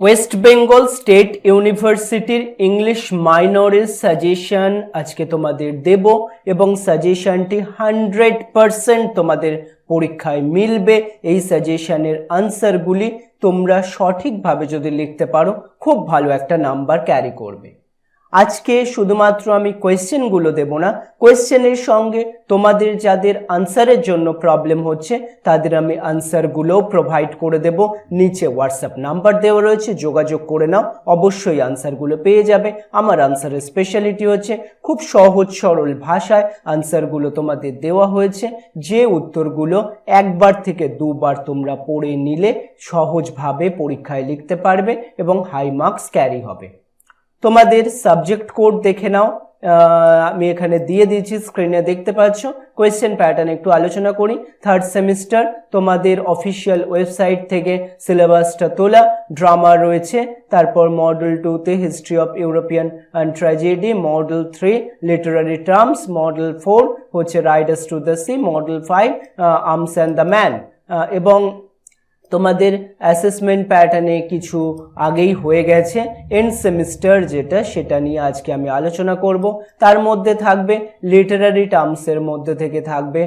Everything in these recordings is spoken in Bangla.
ওয়েস্ট বেঙ্গল স্টেট ইউনিভার্সিটির ইংলিশ মাইনরের সাজেশন আজকে তোমাদের দেব এবং সাজেশনটি হান্ড্রেড পারসেন্ট তোমাদের পরীক্ষায় মিলবে। এই সাজেশনের আনসারগুলি তোমরা সঠিকভাবে যদি লিখতে পারো, খুব ভালো একটা নাম্বার ক্যারি করবে। আজকে শুধুমাত্র আমি কোয়েশ্চেনগুলো দেব না। কোয়েশ্চেনের সঙ্গে তোমাদের যাদের আনসারের জন্য প্রবলেম হচ্ছে, তাদের আমি আনসারগুলোও প্রোভাইড করে দেব। নিচে হোয়াটসঅ্যাপ নাম্বার দেওয়া রয়েছে, যোগাযোগ করে নাও। অবশ্যই আনসারগুলো পেয়ে যাবে। আমার আনসারের স্পেশালিটি হচ্ছে খুব সহজ সরল ভাষায় আনসারগুলো তোমাদের দেওয়া হয়েছে। যে উত্তরগুলো একবার থেকে দুবার তোমরা পড়ে নিলে সহজভাবে পরীক্ষায় লিখতে পারবে এবং হাই মার্কস ক্যারি হবে। তোমাদের সাবজেক্ট কোড দেখে নাও। আমি এখানে দিয়ে দিয়েছি স্ক্রিনে দেখতে পাচ্ছ। কোয়েশ্চেন প্যাটার্ন একটু আলোচনা করি। থার্ড সেমিস্টার তোমাদের অফিসিয়াল ওয়েবসাইট থেকে সিলেবাসটা তোলা ড্রামা রয়েছে। তারপর মডেল টুতে history of European tragedy model three literary terms model four হচ্ছে riders to the sea model five arms and the man এবং তোমাদের অ্যাসেসমেন্ট প্যাটার্নে কিছু আগেই হয়ে গেছে। এন্ড সেমিস্টার যেটা, সেটা নিয়ে আজকে আমি আলোচনা করব। তার মধ্যে থাকবে লিটারারি টার্মসের মধ্যে থেকে থাকবে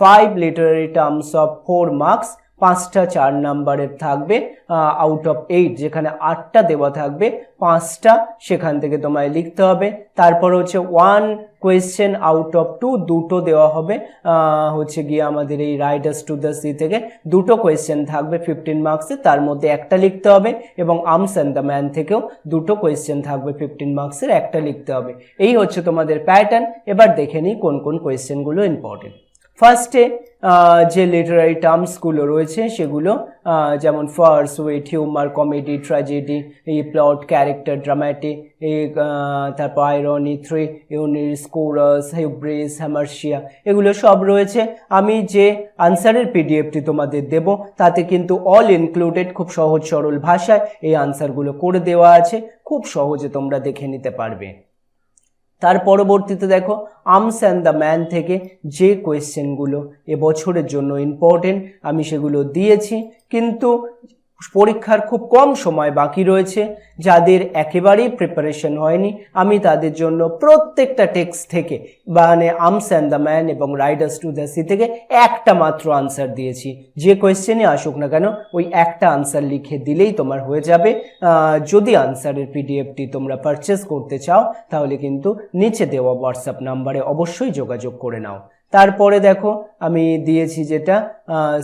five literary terms of four marks পাঁচটা চার নাম্বারের থাকবে আউট অফ এইট যেখানে আটটা দেওয়া থাকবে, পাঁচটা সেখান থেকে তোমায় লিখতে হবে। তারপর হচ্ছে one question out of two দুটো দেওয়া হবে হচ্ছে গিয়ে আমাদের এই রাইডার্স টু দ্য সি থেকে দুটো কোয়েশ্চেন থাকবে ফিফটিন মার্কসে তার মধ্যে একটা লিখতে হবে এবং আর্মস অ্যান্ড দ্য ম্যান থেকেও দুটো কোয়েশ্চেন থাকবে ফিফটিন মার্কসের একটা লিখতে হবে। এই হচ্ছে তোমাদের প্যাটার্ন এবার দেখে নিই কোন কোন কোয়েশ্চেনগুলো ইম্পর্টেন্ট ফার্স্টে যে লিটারারি টার্মসগুলো রয়েছে, সেগুলো যেমন farce wit humour comedy tragedy এই প্লট ক্যারেক্টার ড্রামাটিক তারপর irony three unities chorus hubris hamartia এগুলো সব রয়েছে। আমি যে আনসারের পিডিএফটি তোমাদের দেব, তাতে কিন্তু অল ইনক্লুডেড খুব সহজ সরল ভাষায় এই আনসারগুলো করে দেওয়া আছে। খুব সহজে তোমরা দেখে নিতে পারবে। তার পরবর্তীতে দেখো আমস অ্যান্ড দ্য ম্যান থেকে যে কোয়েশ্চেনগুলো এবছরের জন্য ইম্পর্টেন্ট আমি সেগুলো দিয়েছি। কিন্তু পরীক্ষার খুব কম সময় বাকি রয়েছে, যাদের একেবারেই প্রিপারেশন হয়নি। আমি তাদের জন্য প্রত্যেকটা টেক্সট থেকে মানে আর্মস অ্যান্ড দ্য ম্যান এবং রাইডার্স টু দ্য সি থেকে একটা মাত্র আনসার দিয়েছি। যে কোয়েশ্চেনই আসুক না কেন, ওই একটা আনসার লিখে দিলেই তোমার হয়ে যাবে। যদি আনসারের পিডিএফটি তোমরা পারচেস করতে চাও, তাহলে কিন্তু নিচে দেওয়া হোয়াটসঅ্যাপ নাম্বারে অবশ্যই যোগাযোগ করে নাও। তারপরে দেখো, আমি দিয়েছি যেটা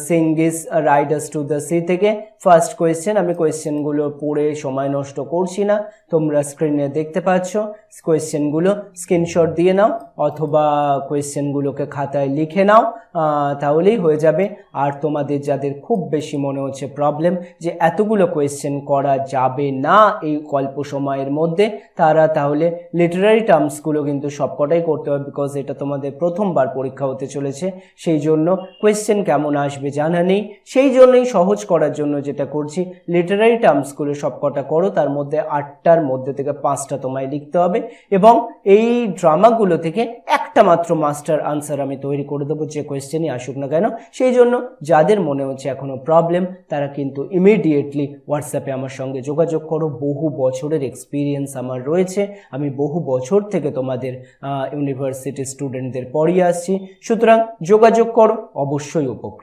সিঙ্গিস রাইডার্স টু দ্য সি থেকে। ফার্স্ট কোয়েশ্চেন আমি কোয়েশ্চেনগুলো পড়ে সময় নষ্ট করছি না, তোমরা স্ক্রিনে দেখতে পাচ্ছ। কোয়েশ্চেনগুলো স্ক্রিনশট দিয়ে নাও, অথবা কোয়েশ্চেনগুলোকে খাতায় লিখে নাও তাহলেই হয়ে যাবে। আর তোমাদের যাদের খুব বেশি মনে হচ্ছে প্রবলেম যে এতগুলো কোয়েশ্চেন করা যাবে না এই অল্প সময়ের মধ্যে, তারা তাহলে লিটারারি টার্মসগুলো কিন্তু সবকটাই করতে হবে বিকজ এটা তোমাদের প্রথমবার পরীক্ষা হতে চলেছে। সেই জন্য কোয়েশ্চেন কেমন আসবে জানা নেই। সেই জন্যই সহজ করার জন্য যেটা করছি লিটারারি টার্মসগুলো সবকটা করো, তার মধ্যে আটটার মধ্যে থেকে পাঁচটা তোমায় লিখতে হবে এবং এই ড্রামাগুলো থেকে একটা মাত্র মাস্টার আনসার আমি তৈরি করে দেবো, যে কোয়েশ্চেনই আসুক না কেন। সেই জন্য যাদের মনে হচ্ছে এখনও প্রবলেম তারা কিন্তু ইমিডিয়েটলি হোয়াটসঅ্যাপে আমার সঙ্গে যোগাযোগ করো। বহু বছরের এক্সপিরিয়েন্স আমার রয়েছে। আমি বহু বছর থেকে তোমাদের ইউনিভার্সিটি স্টুডেন্টদের পড়িয়ে আসছি। সুতরাং যোগাযোগ করো অবশ্যই উপকৃত।